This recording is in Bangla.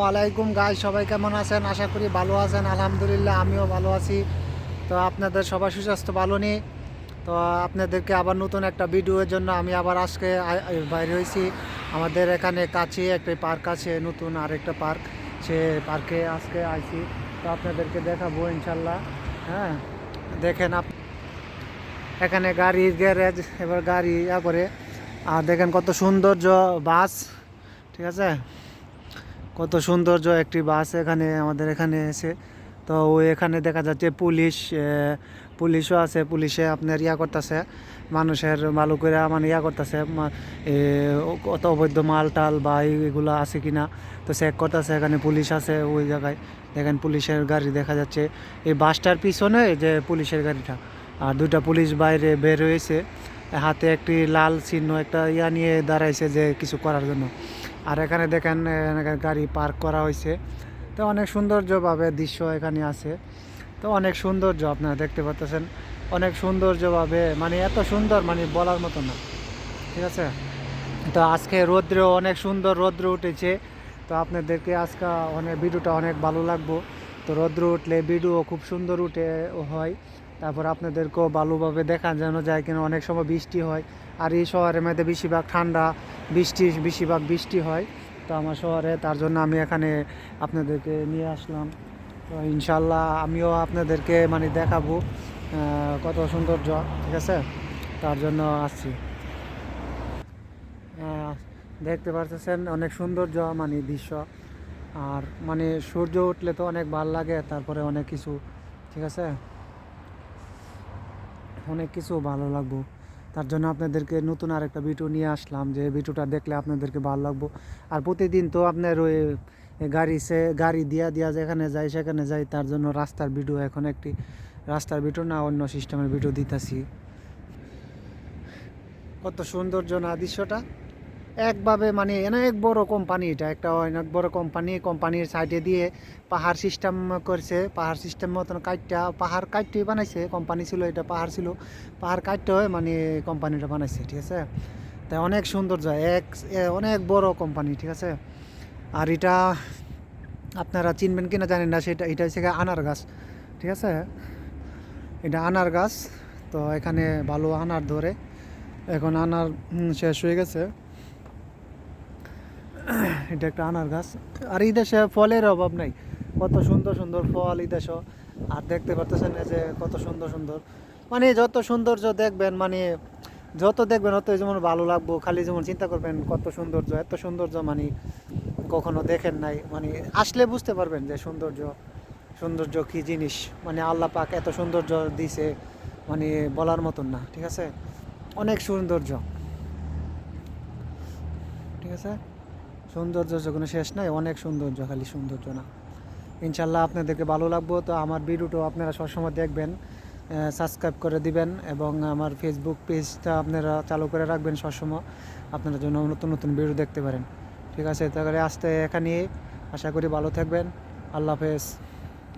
ওয়ালাইকুম গাই সবাই কেমন আছেন? আশা করি ভালো আছেন, আলহামদুলিল্লাহ, আমিও ভালো আছি। তো আপনাদের সবার সুস্বাস্থ্য, ভালো নেই। তো আপনাদেরকে আবার নতুন একটা ভিডিওর জন্য আমি আবার আজকে বাইরে হয়েছি। আমাদের এখানে কাছে একটা পার্ক আছে, নতুন আরেকটা পার্ক। সে পার্কে আজকে আইছি। তো আপনাদেরকে দেখাবো ইনশাল্লাহ। হ্যাঁ দেখেন আপ এখানে গাড়ির গ্যারেজ, এবার গাড়ি, ইয়া করে। আর দেখেন কত সৌন্দর্য, বাস, ঠিক আছে? কত সৌন্দর্য একটি বাস এখানে, আমাদের এখানে এসে। তো ওই এখানে দেখা যাচ্ছে পুলিশ পুলিশও আছে, পুলিশে আপনার ইয়া করতেছে, মানুষের ভালো করে মানে ইয়া করতেছে কত অবৈধ মাল টাল বা এগুলো আছে কিনা তো চেক করতেছে, এখানে পুলিশ আছে ওই জায়গায়। দেখেন পুলিশের গাড়ি দেখা যাচ্ছে, এই বাসটার পিছনে যে পুলিশের গাড়িটা। আর দুইটা পুলিশ বাইরে বের হয়েছে, হাতে একটি লাল চিহ্ন, একটা ইয়া নিয়ে দাঁড়াইছে যে কিছু করার জন্য। আর এখানে দেখেন গাড়ি পার্ক করা হয়েছে। তো অনেক সৌন্দর্যভাবে দৃশ্য এখানে আছে। তো অনেক সৌন্দর্য আপনারা দেখতে পাচ্ছেন অনেক সৌন্দর্যভাবে মানে এত সুন্দর মানে বলার মতো না। ঠিক আছে? তো আজকে রৌদ্র অনেক সুন্দর রৌদ্র উঠেছে। তো আপনাদেরকে আজকে অনেক, ভিডিওটা অনেক ভালো লাগবো। তো রৌদ্র উঠলে ভিডিও খুব সুন্দর উঠে, হয়। তারপর আপনাদেরকেও ভালোভাবে দেখা যেন যায় কিনা, অনেক সময় বৃষ্টি হয়। আর এই শহরের মধ্যে বেশিরভাগ ঠান্ডা, বৃষ্টি, বেশিরভাগ বৃষ্টি হয়। তো আমার শহরে তার জন্য আমি এখানে আপনাদেরকে নিয়ে আসলাম। তো ইনশাল্লাহ আমিও আপনাদেরকে মানে দেখাবো কত সৌন্দর্য, ঠিক আছে? তার জন্য আসছি। দেখতে পারতেছেন অনেক সৌন্দর্য মানে দৃশ্য। আর মানে সূর্য উঠলে তো অনেক ভালো লাগে, তারপরে অনেক কিছু, ঠিক আছে? অনেক কিছু ভালো লাগবো। তার জন্য আপনাদেরকে নতুন আরেকটা ভিডিও নিয়ে আসলাম যে ভিডিওটা দেখলে আপনাদেরকে ভালো লাগবো। আর প্রতিদিন তো আপনার ওই গাড়ি সে গাড়ি দিয়া দিয়া যেখানে যাই সেখানে যাই তার জন্য রাস্তার ভিডিও এখন একটি রাস্তার ভিডিও না, অন্য সিস্টেমের ভিডিও দিতেছি। কত সৌন্দর্য না দৃশ্যটা। একভাবে মানে অনেক বড় কোম্পানি এটা। একটা অনেক বড় কোম্পানি কোম্পানির সাইডে দিয়ে পাহাড় সিস্টেম করছে। পাহাড় সিস্টেম মতন কাটটা পাহাড় কাটতে বানাইছে। কোম্পানি ছিল, এটা পাহাড় ছিল। পাহাড় হয় মানে কোম্পানিটা বানাইছে, ঠিক আছে? তাই অনেক সৌন্দর্য এক অনেক বড় কোম্পানি ঠিক আছে? আর এটা আপনারা চিনবেন কিনা জানেন না, সেটা, এটা হচ্ছে আনার গাছ ঠিক আছে? এটা আনার গাছ তো এখানে ভালো আনার ধরে। এখন আনার শেষ হয়ে গেছে। এটা একটা আনার গাছ। আর এই দেশে ফলের অভাব নাই। কত সুন্দর সুন্দর ফল এই দেশে। আর দেখতে পারতেছেন যে কত সুন্দর সুন্দর। মানে যত সৌন্দর্য দেখবেন মানে যত দেখবেন, অত যেমন ভালো লাগবো। খালি যেমন চিন্তা করবেন, কত সৌন্দর্য, এত সৌন্দর্য মানে কখনো দেখেন নাই। মানে আসলে বুঝতে পারবেন যে সৌন্দর্য সৌন্দর্য কি জিনিস? মানে আল্লাহ পাক এত সৌন্দর্য দিছে মানে বলার মতন না, ঠিক আছে? অনেক সৌন্দর্য। ঠিক আছে? সৌন্দর্য কোনো শেষ নাই, অনেক সৌন্দর্য, খালি সৌন্দর্য না। ইনশাল্লাহ আপনাদেরকে ভালো লাগবো, তো আমার ভিডিওটাও আপনারা সবসময় দেখবেন সাবস্ক্রাইব করে দিবেন এবং আমার ফেসবুক পেজটা আপনারা চালু করে রাখবেন সবসময়, আপনারা জন্য নতুন নতুন ভিডিও দেখতে পারেন। ঠিক আছে, তাহলে আসতে এখানে আশা করি ভালো থাকবেন, আল্লাহ হাফেজ।